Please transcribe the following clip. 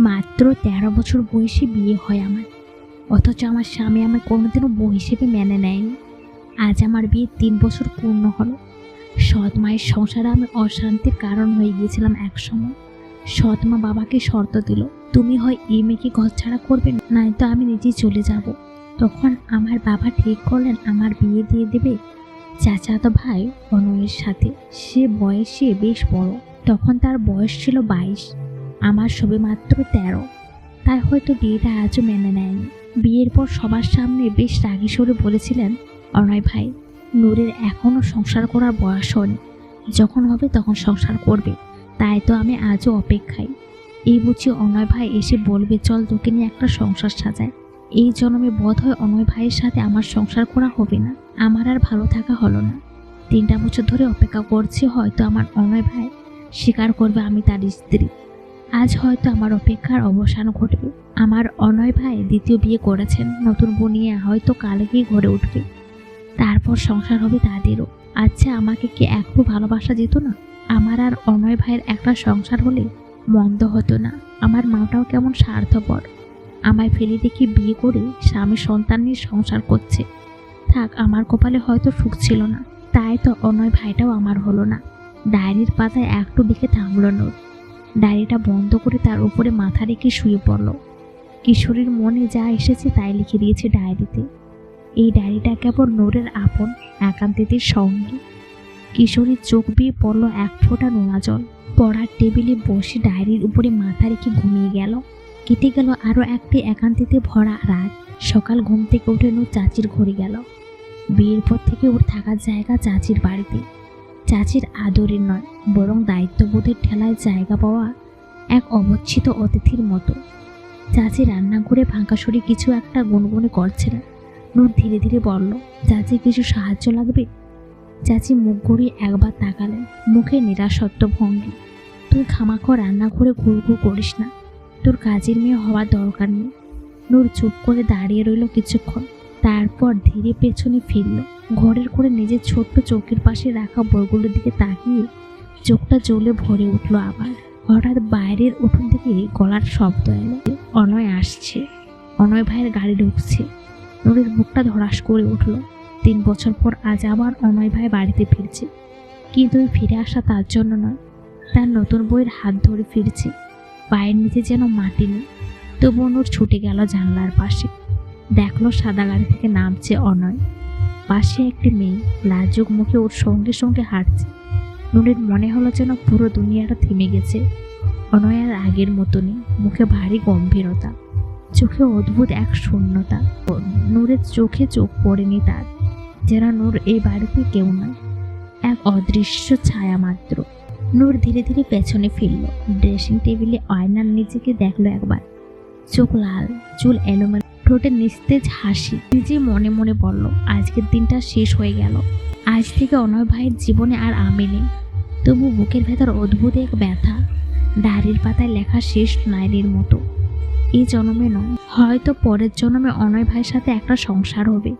মাত্র তেরো বছর বয়সে বিয়ে হয় আমার। অথচ আমার স্বামী আমার কোনোদিনও বউ হিসেবে মেনে নেয়নি। আজ আমার বিয়ে তিন বছর পূর্ণ হলো। সৎ মায়ের সংসারে আমি অশান্তির কারণ হয়ে গিয়েছিলাম একসময়। সৎ মা বাবাকে শর্ত দিল, তুমি হয় এই মেয়েকে ঘর ছাড়া করবে নয়তো আমি নিজেই চলে যাব। তখন আমার বাবা ঠিক করলেন, আমার বিয়ে দিয়ে দেবে চাচাতো ভাই অনয়ের সাথে। সে বয়সে বেশ বড়। তখন তার বয়স ছিল বাইশ। আমার সবে মাত্র তেরো। তাই হয়তো বিয়েটা আজও মেনে নেয়নি। বিয়ের পর সবার সামনে বেশ রাগী সরে বলেছিলেন, অনয় ভাই, নূরের এখনও সংসার করার বয়স হয়নি। যখন হবে তখন সংসার করবে। তাই তো আমি আজও অপেক্ষায়। এই বুঝি অনয় ভাই এসে বলবে, চল তোকে নিয়ে একটা সংসার সাজায় এই জন্মে বোধ হয় অনয় ভাইয়ের সাথে আমার সংসার করা হবে না। আমার আর ভালো থাকা হলো না। তিনটা বছর ধরে অপেক্ষা করছি, হয়তো আমার অনয় ভাই স্বীকার করবে আমি তার স্ত্রী। আজ হয়তো আমার অপেক্ষার অবসান ঘটবে। আমার অনয় ভাই দ্বিতীয় বিয়ে করেছেন। নতুন বউ নিয়ে হয়তো কালকেই ঘরে উঠবে। তারপর সংসার হবে তাদেরও। আচ্ছা আমাকে কি একটু ভালোবাসা যেত না? আমার আর অনয় ভাইয়ের একটা সংসার হলে মন্দ হতো না। আমার মাটাও কেমন স্বার্থপর। আমায় ফেলে দেখি বিয়ে করে স্বামী সন্তান নিয়ে সংসার করছে। থাক, আমার কপালে হয়তো সুখ ছিল না। তাই তো অনয় ভাইটাও আমার হলো না। ডায়েরির পাতায় একটু দিকে থামলো নোট। ডায়েরিটা বন্ধ করে তার উপরে মাথা রেখে শুয়ে পড়ল। কিশোরীর মনে যা এসেছে তাই লিখে দিয়েছে ডায়েরিতে। এই ডায়েরিটা কেবল নোরের আপন একান্তিতের সঙ্গী। কিশোরীর চোখ বিয়ে পড়ল এক ফোঁটা নোনা জল। পড়ার টেবিলে বসে ডায়েরির উপরে মাথা রেখে ঘুমিয়ে গেল। কেটে গেল আরও একটি একান্তিতে ভরা রাত। সকাল ঘুম থেকে উঠে নূর চাচির ঘরে গেল। বিয়ের পর থেকে ওর থাকার জায়গা চাচির বাড়িতে। চাচির আদরের নয়, বরং দায়িত্ববোধের ঠেলায় জায়গা পাওয়া এক অবচ্ছিত অতিথির মতো। চাচি রান্নাঘরে ভাঙাসরি কিছু একটা গুনগুনে করছিলেন নূর ধীরে ধীরে বলল, চাচি, কিছু সাহায্য লাগবে? চাচি মুখ ঘুরিয়ে একবার তাকালেন, মুখে নিরাসত্ব ভঙ্গি। তুই খামাখো রান্নাঘরে ঘুরঘুর করিস না, তোর কাজের মেয়ে হওয়ার দরকার নেই। নূর চুপ করে দাঁড়িয়ে রইল কিছুক্ষণ। তারপর ধীরে পেছনে ফিরল। ঘরের করে নিজের ছোট্ট চৌকির পাশে রাখা বইগুলোর দিকে তাকিয়ে চোখটা জ্বলে ভরে উঠল আবার। হঠাৎ বাইরের উঠোন থেকে গলার শব্দ এলো। অনয় আসছে। অনয় ভাইয়ের গাড়ি ঢুকছে। নূরের বুকটা ধরাস করে উঠল। তিন বছর পর আজ আবার অনয় ভাই বাড়িতে ফিরছে। কিন্তু ফিরে আসা তার জন্য নয়, তার নতুন বইয়ের হাত ধরে ফিরছে। পায়ের নিচে যেন মাটি নেই। তবু নূর ছুটে গেল জানলার পাশে। দেখল সাদা গাড়ি থেকে নামছে অনয়। পাশে একটি মেয়ে, লাজুক মুখে ওর সঙ্গে সঙ্গে হাঁটছে। নুনের মনে হলো যেন পুরো দুনিয়াটা থেমে গেছে। অনয় আর আগের মতনই, মুখে ভারী গম্ভীরতা, চোখে অদ্ভুত এক শূন্যতা। নূরের চোখে চোখ পড়েনি তার, যেন নূর এই বাড়িতে কেউ নয়, এক অদৃশ্য ছায়া মাত্র। নূর ধীরে ধীরে পেছনে ফিরল। ড্রেসিং টেবিলে আয়নার নিজেকে দেখল একবার। চোখ লাল, চুল এলোমেলো। ঠোঁটে নিস্তেজ হাসি। নিজে মনে মনে বলল, আজকের দিনটা শেষ হয়ে গেল। আজ থেকে অনয় ভাইয়ের জীবনে আর আমি নেই। তবু বুকের ভেতর অদ্ভুত এক ব্যথা। দাড়ির পাতায় লেখা শেষ নাইরির মতো। এই জন্মে নয়, হয়তো পরের জন্মে অনয় ভাইয়ের সাথে একটা সংসার হবে।